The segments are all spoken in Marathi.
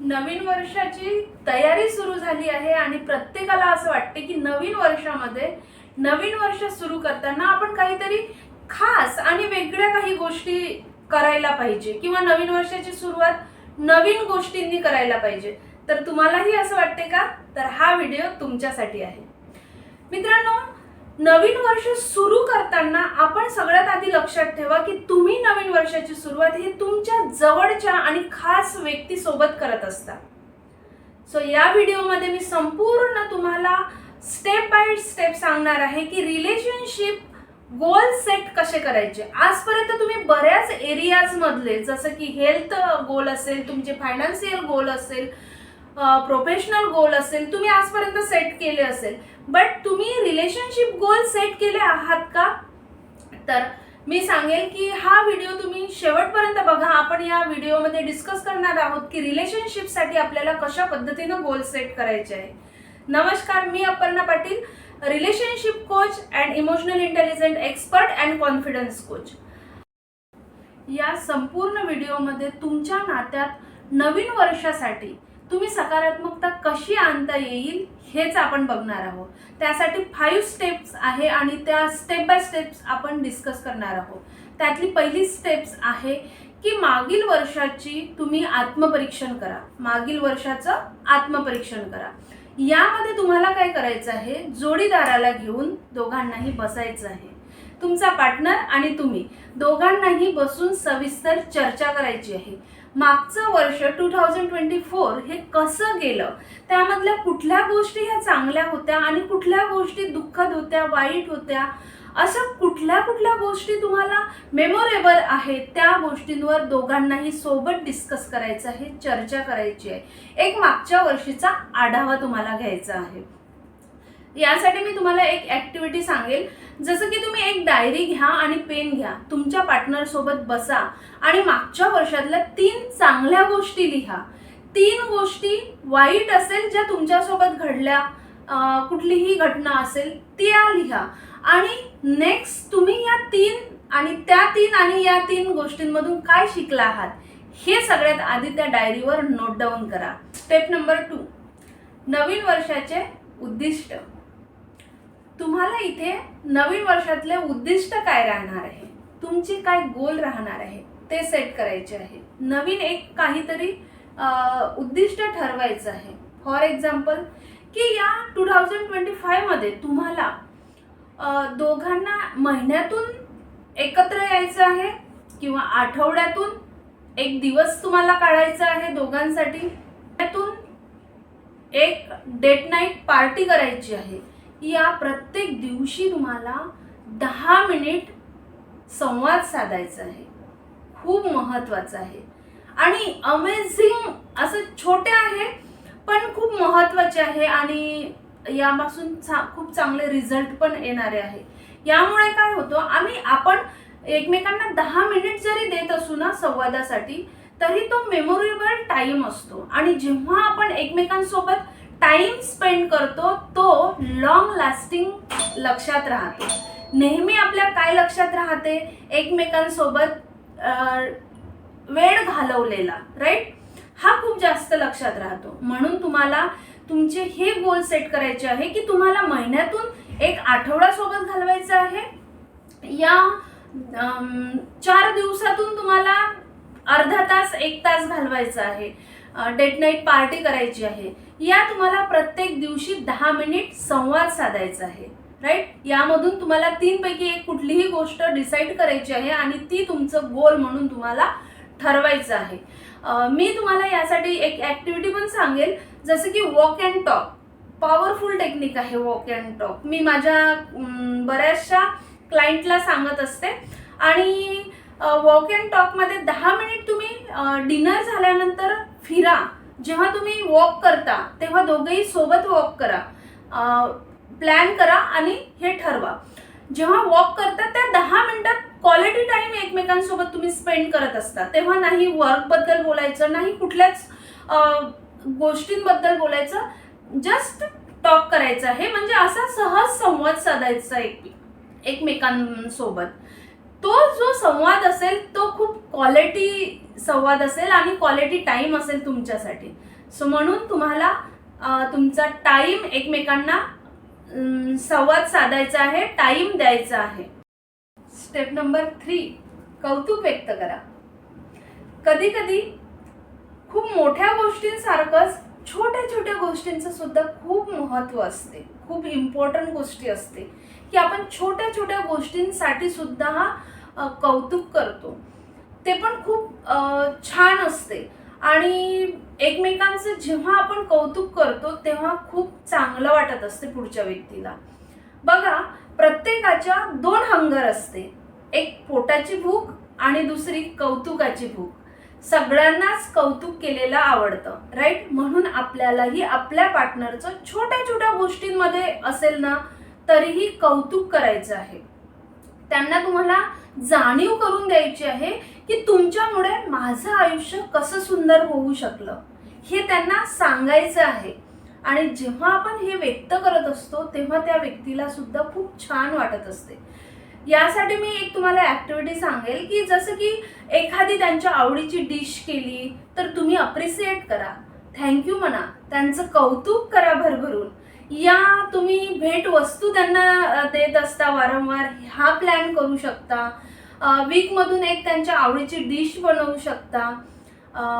नवीन वर्षाची तयारी सुरू झाली आहे आणि प्रत्येकाला असं वाटते की नवीन वर्षामध्ये नवीन वर्ष सुरू करताना आपण काहीतरी खास आणि वेगळ्या काही गोष्टी करायला पाहिजे किंवा नवीन वर्षाची सुरुवात नवीन गोष्टींनी करायला पाहिजे. तर तुम्हालाही असं वाटते का? तर हा व्हिडिओ तुमच्यासाठी आहे. मित्रांनो नवीन वर्ष सुरू करताना आपण सगळ्यात आधी लक्षात ठेवा की तुम्ही नवीन वर्षाची सुरुवात ही तुमच्या जवळच्या आणि खास व्यक्तीसोबत करत असता. सो या व्हिडिओमध्ये मी संपूर्ण तुम्हाला स्टेप बाय स्टेप सांगणार आहे की रिलेशनशिप गोल सेट कसे करायचे. आजपर्यंत तुम्ही बऱ्याच एरियाजमधले जसं की हेल्थ गोल असेल तुमचे फायनान्शियल गोल असेल प्रोफेशनल गोल असेल तुम्ही आजपर्यंत सेट केले असेल. बट तुम्ही रिलेशनशिप गोल सेट केले आहात का? तर मी सांगेल की हा व्हिडिओ तुम्ही शेवटपर्यंत बघा. आपण या व्हिडिओमध्ये डिस्कस करणार आहोत की रिलेशनशिपसाठी आपल्याला कशा पद्धतीनं गोल सेट करायचे आहे. नमस्कार मी Aparna Patil relationship coach and emotional intelligent expert and confidence coach या संपूर्ण व्हिडिओमध्ये तुमच्या नात्यात नवीन वर्षासाठी तुम्ही सकारात्मकता कशी आणता येईल हेच आपण बघणार आहोत. त्यासाठी फाईव्ह स्टेप्स आहे आणि त्या स्टेप बाय स्टेप्स आपण डिस्कस करणार आहोत. त्यातली पहिली स्टेप्स आहे की मागील वर्षाची तुम्ही आत्मपरीक्षण करा. मागील वर्षाचं आत्मपरीक्षण करा. यामध्ये तुम्हाला काय करायचं आहे? जोडीदाराला घेऊन दोघांनाही बसायचं आहे. तुमचा पार्टनर आणि तुम्ही दोघांनाही बसून सविस्तर चर्चा करायची आहे. मागचं वर्ष टू थाउजंड ट्वेंटी फोर हे कसं गेलं? त्यामधल्या कुठल्या गोष्टी ह्या चांगल्या होत्या आणि कुठल्या गोष्टी दुःखद होत्या वाईट होत्या? अशा कुठल्या कुठल्या गोष्टी तुम्हाला मेमोरेबल आहेत? त्या गोष्टींवर दोघांनाही सोबत डिस्कस करायचं आहे चर्चा करायची आहे. एक मागच्या वर्षीचा आढावा तुम्हाला घ्यायचा आहे. यासाठी मी तुम्हाला एक ॲक्टिव्हिटी सांगेल. जसं की तुम्ही एक डायरी घ्या आणि पेन घ्या. तुमच्या पार्टनरसोबत बसा आणि मागच्या वर्षातल्या तीन चांगल्या गोष्टी लिहा. तीन गोष्टी वाईट असेल ज्या तुमच्यासोबत घडल्या कुठलीही घटना असेल त्या लिहा. आणि नेक्स्ट तुम्ही या तीन आणि त्या तीन आणि या तीन गोष्टींमधून काय शिकला आहात हे सगळ्यात आधी त्या डायरीवर नोट डाऊन करा. स्टेप नंबर टू नवीन वर्षाचे उद्दिष्ट. तुम्हाला इथे नवीन वर्षातले उद्दिष्ट काय राहणार आहे? तुमची काय गोल राहणार आहे? ते सेट करायचे आहे. नवीन एक काहीतरी उद्दिष्ट ठरवायचं आहे. फॉर एक्झाम्पल की या टू थाउजंड ट्वेंटी फायमध्ये तुम्हाला दोघांना महिन्यातून एकत्र यायचं आहे किंवा आठवड्यातून एक दिवस तुम्हाला काढायचा आहे दोघांसाठी त्यातून एक डेट नाईट पार्टी करायची आहे. या प्रत्येक दिवशी तुम्हाला दहा मिनिट संवाद साधायचा आहे. खूप महत्त्वाचं आहे. आणि अमेझिंग असं छोटे आहे पण खूप महत्त्वाचे आहे आणि यापासून चा खूप चांगले रिझल्ट पण येणारे आहे. यामुळे काय होतं आम्ही आपण एकमेकांना दहा मिनिट जरी देत असू ना संवादासाठी तरी तो मेमोरेबल टाईम असतो. आणि जेव्हा आपण एकमेकांसोबत टाइम स्पेंड करतो तो लॉंग लास्टिंग लक्षात राहतो. नेहमी आपल्या काय लक्षात राहते? एकमेकांसोबत वेळ घालवलेला राईट हा खूप जास्त लक्षात राहतो. म्हणून तुम्हाला तुमचे हे गोल सेट करायचे आहे की तुम्हाला महिन्यातून एक आठवडा सोबत घालवायचा आहे. या चार दिवसातून तुम्हाला अर्धा तास एक तास घालवायचा आहे. डेट नाईट पार्टी करायची आहे. या तुम्हाला प्रत्येक दिवशी दहा मिनिट संवाद साधायचा आहे. राईट यामधून तुम्हाला तीनपैकी एक कुठलीही गोष्ट डिसाईड करायची आहे आणि ती तुमचं गोल म्हणून तुम्हाला ठरवायचं आहे. मी तुम्हाला यासाठी एक ॲक्टिव्हिटी पण सांगेल. जसं की walk and talk powerful technique आहे वॉक अँड टॉक मी माझ्या बऱ्याचशा क्लायंटला सांगत असते. आणि वॉक अँड टॉकमध्ये दहा मिनिट तुम्ही डिनर झाल्यानंतर फिरा. जेव्हा तुम्ही वॉक करता तेव्हा दोघेही सोबत वॉक करा. प्लॅन करा आणि हे ठरवा. जेव्हा वॉक करता त्या दहा मिनिटात क्वालिटी टाईम एकमेकांसोबत तुम्ही स्पेंड करत असता. तेव्हा नाही वर्कबद्दल बोलायचं नाही कुठल्याच गोष्टींबद्दल बोलायचं जस्ट टॉक करायचं. आहे म्हणजे असा सहज संवाद साधायचा एक एकमेकांसोबत. तो जो संवाद असेल तो खूप क्वालिटी संवाद असेल आणि क्वालिटी टाईम असेल तुमच्यासाठी. सो म्हणून तुम्हाला तुमचा टाईम एकमेकांना संवाद साधायचा आहे टाईम द्यायचा आहे. स्टेप नंबर थ्री कौतुक व्यक्त करा. कधी कधी खूप मोठ्या गोष्टींसारखंच छोट्या छोट्या गोष्टींचं सुद्धा खूप महत्त्व असते. खूप इम्पॉर्टंट गोष्टी असते. की आपण छोट्या छोट्या गोष्टींसाठी सुद्धा हा कौतुक करतो. ते पण खूप छान असते. आणि एकमेकांचं जेव्हा आपण कौतुक करतो तेव्हा खूप चांगलं वाटत असते पुढच्या व्यक्तीला. बघा प्रत्येकाच्या दोन हंगर असते. एक पोटाची भूक आणि दुसरी कौतुकाची भूक. सगळ्यांनाच कौतुक केलेलं आवडतं राईट म्हणून आपल्यालाही आपल्या पार्टनरचं छोट्या छोट्या गोष्टींमध्ये असेल ना तरीही कौतुक करायचं आहे. त्यांना तुम्हाला जाणीव करून द्यायची आहे की तुमच्यामुळे माझं आयुष्य कसं सुंदर होऊ शकलं हे त्यांना सांगायचं आहे. आणि जेव्हा आपण हे व्यक्त करत असतो तेव्हा त्या व्यक्तीला सुद्धा खूप छान वाटत असते. यासाठी मी एक तुम्हाला ऍक्टिव्हिटी सांगेल की जसं की एखादी त्यांच्या आवडीची डिश केली तर तुम्ही अप्रिसिएट करा. थँक्यू म्हणा. त्यांचं कौतुक करा भरभरून. या तुम्ही भेट वस्तू त्यांना देत असता वारंवार हा प्लॅन करू शकता. वीकमधून एक त्यांच्या आवडीची डिश बनवू शकता.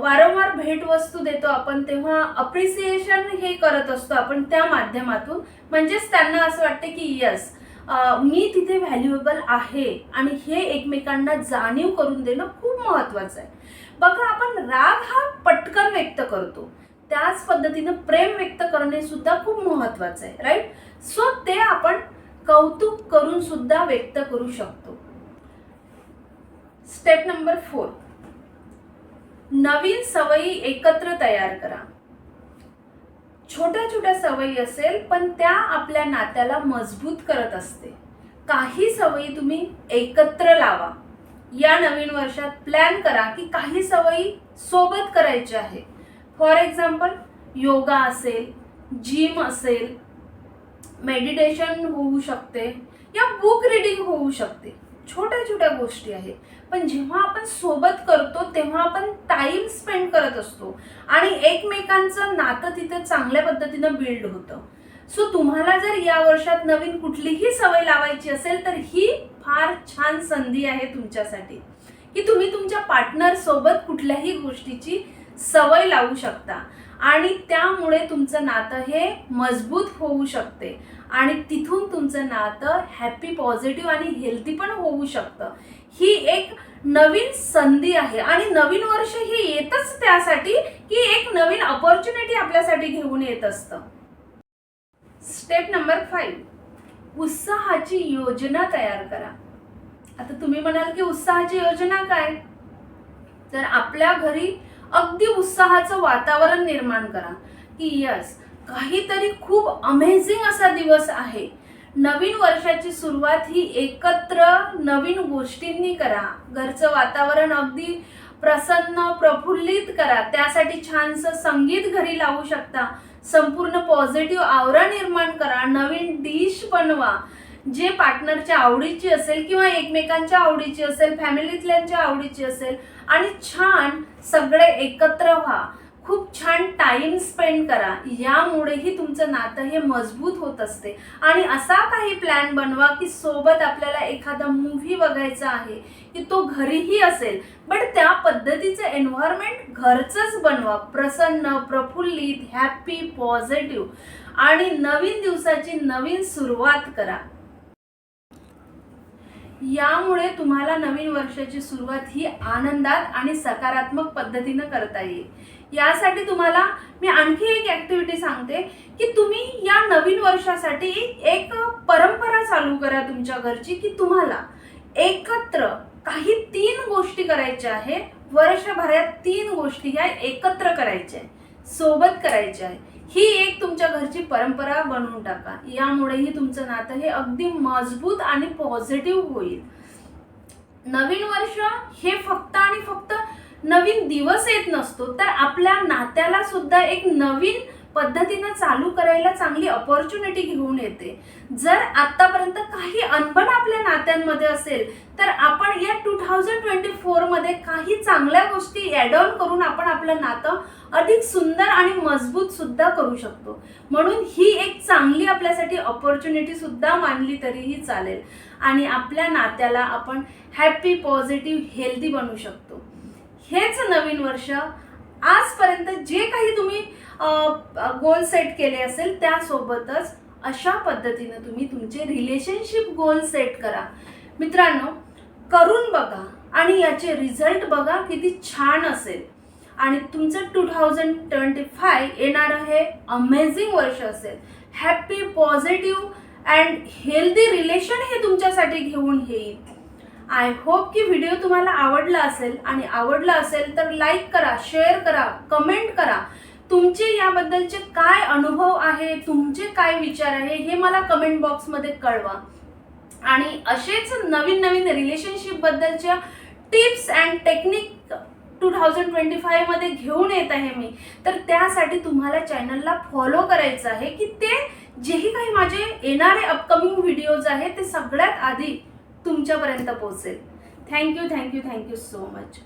वारंवार भेटवस्तू देतो आपण तेव्हा अप्रिसिएशन हे करत असतो आपण त्या माध्यमातून. म्हणजेच त्यांना असं वाटते की यस मी तिथे व्हॅल्युएबल आहे आणि हे एकमेकांना जाणीव करून देणं खूप महत्त्वाचं आहे. बघा आपण राग हा पटकन व्यक्त करतो. त्याच पद्धतीनं प्रेम व्यक्त करणे सुद्धा खूप महत्त्वाचं आहे राईट सो ते आपण कौतुक करून सुद्धा व्यक्त करू शकतो. स्टेप नंबर फोर नवीन सवयी एकत्र तयार करा. छोट्या छोट्या सवयी असेल पण त्या आपल्या नात्याला मजबूत करत असते. काही सवयी तुम्ही एकत्र लावा. या नवीन वर्षात प्लॅन करा की काही सवयी सोबत करायच्या आहे. फॉर एक्झाम्पल योगा असेल जिम असेल मेडिटेशन होऊ शकते या बुक रिडिंग होऊ शकते. छोट्या छोट्या गोष्टी आहेत. पण जेव्हा आपण सोबत करतो तेव्हा आपण टाइम स्पेंड करत असतो. आणि एकमेकांचं नातं तिथे चांगल्या पद्धतीनं बिल्ड होतं. सो तुम्हाला जर या वर्षात नवीन कुठलीही सवय लावायची असेल तर ही फार छान संधी आहे तुमच्यासाठी. की तुम्ही तुमच्या पार्टनर सोबत कुठल्याही गोष्टीची सवय लावू शकता. आणि त्यामुळे तुमचं नातं हे मजबूत होऊ शकते. आणि तिथून तुमचं नातं हॅपी पॉझिटिव्ह आणि हेल्दी पण होऊ शकतं. ही एक नवीन संधी आहे. आणि नवीन वर्ष हे येतच त्यासाठी की एक नवीन अपॉर्च्युनिटी आपल्यासाठी घेऊन येत असतं. स्टेप नंबर फाईव्ह उत्साहाची योजना तयार करा. आता तुम्ही म्हणाल की उत्साहाची योजना काय? तर आपल्या घरी अगदी उत्साहाचं वातावरण निर्माण करा. की यस काहीतरी खूप अमेझिंग असा दिवस आहे. नवीन वर्षाची सुरुवात ही एकत्र नवीन गोष्टींनी करा. घरचं वातावरण अगदी प्रसन्न प्रफुल्लित करा. त्यासाठी छानसं संगीत घरी लावू शकता. संपूर्ण पॉझिटिव्ह आवरा निर्माण करा. नवीन डिश बनवा. जे पार्टनरच्या आवडीची असेल किंवा एकमेकांच्या आवडीची असेल फॅमिलीतल्यांच्या आवडीची असेल आणि छान सगळे एकत्र व्हा. खूप छान टाइम स्पेंड करा. यामुळेही तुमचं नातं हे मजबूत होत असते. आणि असा काही प्लॅन बनवा की सोबत आपल्याला एखादा मूव्ही बघायचा आहे की तो घरीही असेल. बट त्या पद्धतीचं एन्व्हायरमेंट घरचंच बनवा. प्रसन्न प्रफुल्लित हॅपी पॉझिटिव्ह आणि नवीन दिवसाची नवीन सुरुवात करा. यामुळे तुम्हाला नवीन वर्षाची सुरुवात ही आनंदात आणि सकारात्मक पद्धतीनं करता येईल. यासाठी तुम्हाला मी आणखी एक ऍक्टिव्हिटी सांगते की तुम्ही या नवीन वर्षासाठी एक परंपरा चालू करा तुमच्या घरची की तुम्हाला एकत्र काही तीन गोष्टी करायच्या आहे. वर्षभरात तीन गोष्टी ह्या एकत्र करायच्या आहे. सोबत करायच्या आहे. ही एक तुमच्या घरची परंपरा बनवून टाका. यामुळेही तुमचं नातं हे अगदी मजबूत आणि पॉझिटिव्ह होईल. नवीन वर्ष हे फक्त आणि फक्त नवीन दिवस येत नसतो तर आपल्या नात्याला सुद्धा एक नवीन पद्धतीनं चालू करायला चांगली अपॉर्च्युनिटी घेऊन येते. जर आतापर्यंत काही अनबन आपल्या नात्यांमध्ये असेल तर आपण या टू थाउजंड ट्वेंटी फोरमध्ये काही चांगल्या गोष्टी ॲड ऑन करून आपण आपलं नातं अधिक सुंदर आणि मजबूत सुद्धा करू शकतो. म्हणून ही एक चांगली आपल्यासाठी ऑपॉर्च्युनिटी सुद्धा मानली तरीही चालेल. आणि आपल्या नात्याला आपण हॅपी पॉझिटिव्ह हेल्दी बनवू शकतो. हेच नवीन वर्ष. आजपर्यंत जे काही तुम्ही गोल सेट केले असेल त्यासोबतच अशा पद्धतीनं तुम्ही तुमचे रिलेशनशिप गोल सेट करा. मित्रांनो करून बघा आणि याचे रिझल्ट बघा किती छान असेल. आणि तुमचं टू थाउजंड ट्वेंटी फाय येणारं हे अमेझिंग वर्ष असेल. Happy positive and healthy relation हे तुमच्यासाठी घेऊन येईल. आय होप की व्हिडिओ तुम्हाला आवडला असेल. आणि आवडला असेल तर लाईक करा शेअर करा कमेंट करा. तुमचे याबद्दलचे काय अनुभव आहे तुमचे काय विचार आहे हे मला कमेंट बॉक्समध्ये कळवा. आणि असेच नवीन नवीन रिलेशनशिपबद्दलच्या tips and technique two thousand twenty फायमध्ये घेऊन येत आहे मी. तर त्यासाठी तुम्हाला चॅनलला फॉलो करायचं आहे की ते जेही काही माझे येणारे अपकमिंग व्हिडिओज आहेत ते सगळ्यात आधी तुमच्यापर्यंत पोहोचेल. Thank you thank you thank you so much